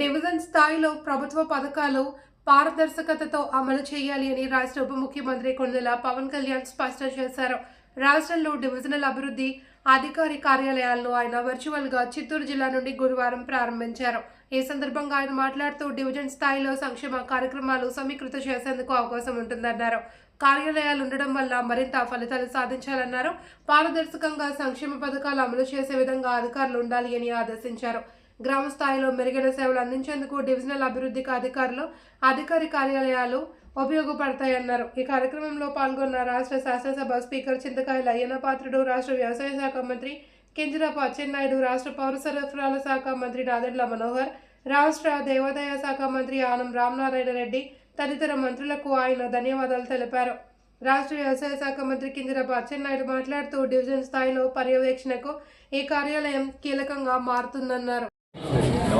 Division స్థాయిలో ప్రభుత్వ పథకాలు పారదర్శకతతో అమలు చేయాలి అని రాష్ట్ర ఉప ముఖ్యమంత్రి కొండల పవన్ కళ్యాణ్ స్పష్టం చేశారు. రాష్ట్రంలో డివిజనల్ అభివృద్ధి అధికారి కార్యాలయాలను ఆయన వర్చువల్గా చిత్తూరు జిల్లా నుండి గురువారం ప్రారంభించారు. ఈ సందర్భంగా ఆయన మాట్లాడుతూ డివిజన్ స్థాయిలో సంక్షేమ కార్యక్రమాలు సమీకృత చేసేందుకు అవకాశం ఉంటుందన్నారు. కార్యాలయాలు ఉండడం వల్ల మరింత ఫలితాలు సాధించాలన్నారు. పారదర్శకంగా సంక్షేమ పథకాలు అమలు చేసే విధంగా అధికారులు ఉండాలి అని ఆదేశించారు. గ్రామ స్థాయిలో మెరుగైన సేవలు అందించేందుకు డివిజనల్ అభివృద్ధికి అధికారులు అధికారి కార్యాలయాలు ఉపయోగపడతాయన్నారు. ఈ కార్యక్రమంలో పాల్గొన్న రాష్ట్ర శాసనసభ స్పీకర్ చింతకాయల అయ్యన్న పాత్రుడు రాష్ట్ర వ్యవసాయ శాఖ మంత్రి కింజరాపు అచ్చెన్నాయుడు రాష్ట్ర పౌర సరఫరాల శాఖ మంత్రి నాదెండ్ల మనోహర్ రాష్ట్ర దేవాదాయ శాఖ మంత్రి ఆనం రామనారాయణ రెడ్డి తదితర మంత్రులకు ఆయన ధన్యవాదాలు తెలిపారు. రాష్ట్ర వ్యవసాయ శాఖ మంత్రి కింజరాపు అచ్చెన్నాయుడు మాట్లాడుతూ డివిజన్ స్థాయిలో పర్యవేక్షణకు ఈ కార్యాలయం కీలకంగా మారుతుందన్నారు.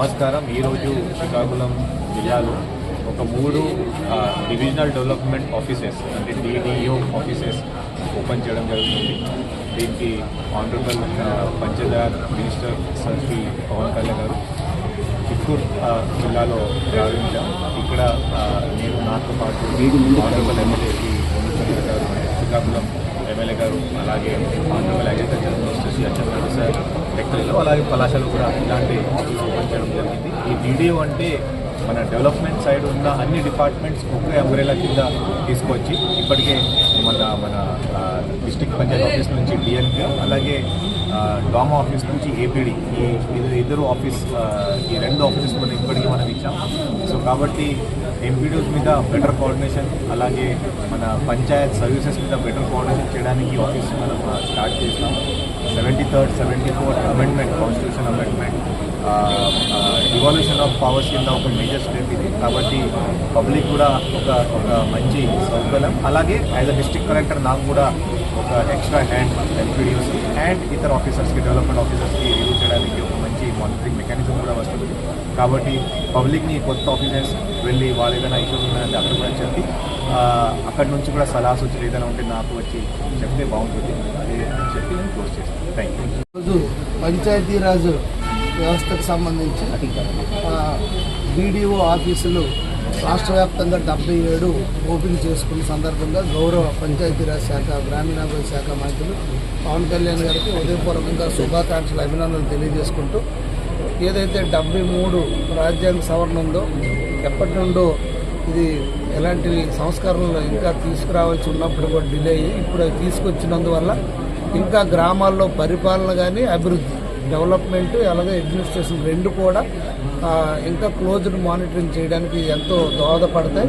నమస్కారం. ఈరోజు శ్రీకాకుళం జిల్లాలో ఒక మూడు డివిజనల్ డెవలప్మెంట్ ఆఫీసెస్ అంటే డిడిఓ ఆఫీసెస్ ఓపెన్ చేయడం జరుగుతుంది. దీనికి ఆనరబుల్ పంచదార్ మినిస్టర్ సార్ శ్రీ పవన్ కళ్యాణ్ గారు చిత్తూరు జిల్లాలో ప్రారంభించాం ఇక్కడ నేను నాతో పాటు ఆనరబుల్ ఎమ్మెల్యే శ్రీ గారు శ్రీకాకుళం ఎమ్మెల్యే గారు అలాగే Andhra agriculture minister Shri Atchannaidu sir టెక్నికల్లో అలాగే కళాశాలలో కూడా ఇలాంటి ఆఫీస్ చేయడం జరిగింది. ఈ డీడీఓ అంటే మన డెవలప్మెంట్ సైడ్ ఉన్న అన్ని డిపార్ట్మెంట్స్ ఒకే అంబ్రెలా కింద తీసుకొచ్చి ఇప్పటికే మన మన డిస్టిక్ పంచాయత్ ఆఫీస్ నుంచి డిఎల్పీ అలాగే ఆ, డామా ఆఫీస్ నుంచి ఏపీడీ ఈ ఇద్దరు ఆఫీస్ ఈ రెండు ఆఫీసెస్ మనం ఇప్పటికీ మనం ఇచ్చాం. సో కాబట్టి ఎంపీడీస్ మీద బెటర్ కోఆర్డినేషన్ అలాగే మన పంచాయత్ సర్వీసెస్ మీద బెటర్ కోఆర్డినేషన్ చేయడానికి ఆఫీస్ మనం స్టార్ట్ చేస్తాం. Third seventy fourth amendment constitution amendment devolution of powers కింద ఒక మేజర్ స్టెప్ ఇది. కాబట్టి పబ్లిక్ కూడా ఒక ఒక మంచి సౌకర్యం. అలాగే యాజ్ అ డిస్ట్రిక్ట్ కలెక్టర్ నాకు కూడా ఒక ఎక్స్ట్రా హ్యాండ్ ఎంపీడీఓస్ అండ్ ఇతర ఆఫీసర్స్కి డెవలప్మెంట్ ఆఫీసర్స్కి రివ్యూ చేయడానికి ఒక మానిటరింగ్ మెకానిజం కూడా వస్తుంది. కాబట్టి పబ్లిక్ని కొత్త ఆఫీసర్స్ వెళ్ళి వాళ్ళు ఏదైనా ఇష్యూస్ ఉన్నాయంటే అక్కడ కూడా చెప్పి అక్కడి నుంచి కూడా సలహా సూచనలు ఏదైనా ఉంటే నాకు వచ్చి చెప్తే బాగుంటుంది. అది అని చెప్పి నేను క్లోజ్ చేస్తాను. థ్యాంక్ యూ రోజు పంచాయతీరాజ్ వ్యవస్థకు సంబంధించి బీడీఓ ఆఫీసులు రాష్ట్ర వ్యాప్తంగా డెబ్బై ఏడు ఓపెన్ చేసుకున్న సందర్భంగా గౌరవ పంచాయతీరాజ్ శాఖ గ్రామీణాభివృద్ధి శాఖ మంత్రులు పవన్ కళ్యాణ్ గారికి ఉదయపూర్వకంగా శుభాకాంక్షలు అభినందనలు తెలియజేసుకుంటూ ఏదైతే డెబ్బై మూడు రాజ్యాంగ సవరణ ఉందో ఎప్పటి నుండో ఇది ఎలాంటి సంస్కరణలు ఇంకా తీసుకురావాల్సి ఉన్నప్పుడు కూడా డిలే అయ్యి ఇప్పుడు అవి తీసుకొచ్చినందువల్ల ఇంకా గ్రామాల్లో పరిపాలన కానీ అభివృద్ధి. డెవలప్మెంట్ అలాగే అడ్మినిస్ట్రేషన్ రెండు కూడా ఇంకా క్లోజ్డ్ మానిటరింగ్ చేయడానికి ఎంతో దోహదపడతాయి.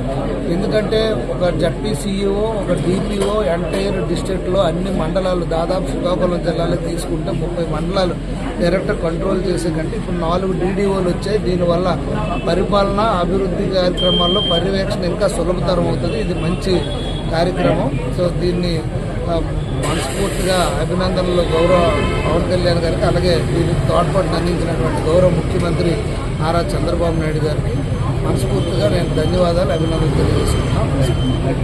ఎందుకంటే ఒక జడ్పీసీఈఓ ఒక డిపిఓ ఎంటైర్ డిస్ట్రిక్ట్లో అన్ని మండలాలు దాదాపు శ్రీకాకుళం జిల్లాలో తీసుకుంటే ముప్పై మండలాలు డైరెక్ట్ కంట్రోల్ చేసే కంటే ఇప్పుడు నాలుగు డీడీఓలు వచ్చాయి. దీనివల్ల పరిపాలన అభివృద్ధి కార్యక్రమాల్లో పర్యవేక్షణ ఇంకా సులభతరం అవుతుంది. ఇది మంచి కార్యక్రమం. సో దీన్ని మనస్ఫూర్తిగా అభినందనలు గౌరవ పవన్ కళ్యాణ్ గారికి అలాగే దీనికి తోడ్పాటును అందించినటువంటి గౌరవ ముఖ్యమంత్రి నారా చంద్రబాబు నాయుడు గారికి మనస్ఫూర్తిగా నేను ధన్యవాదాలు అభినందనలు తెలియజేసుకుంటున్నాను.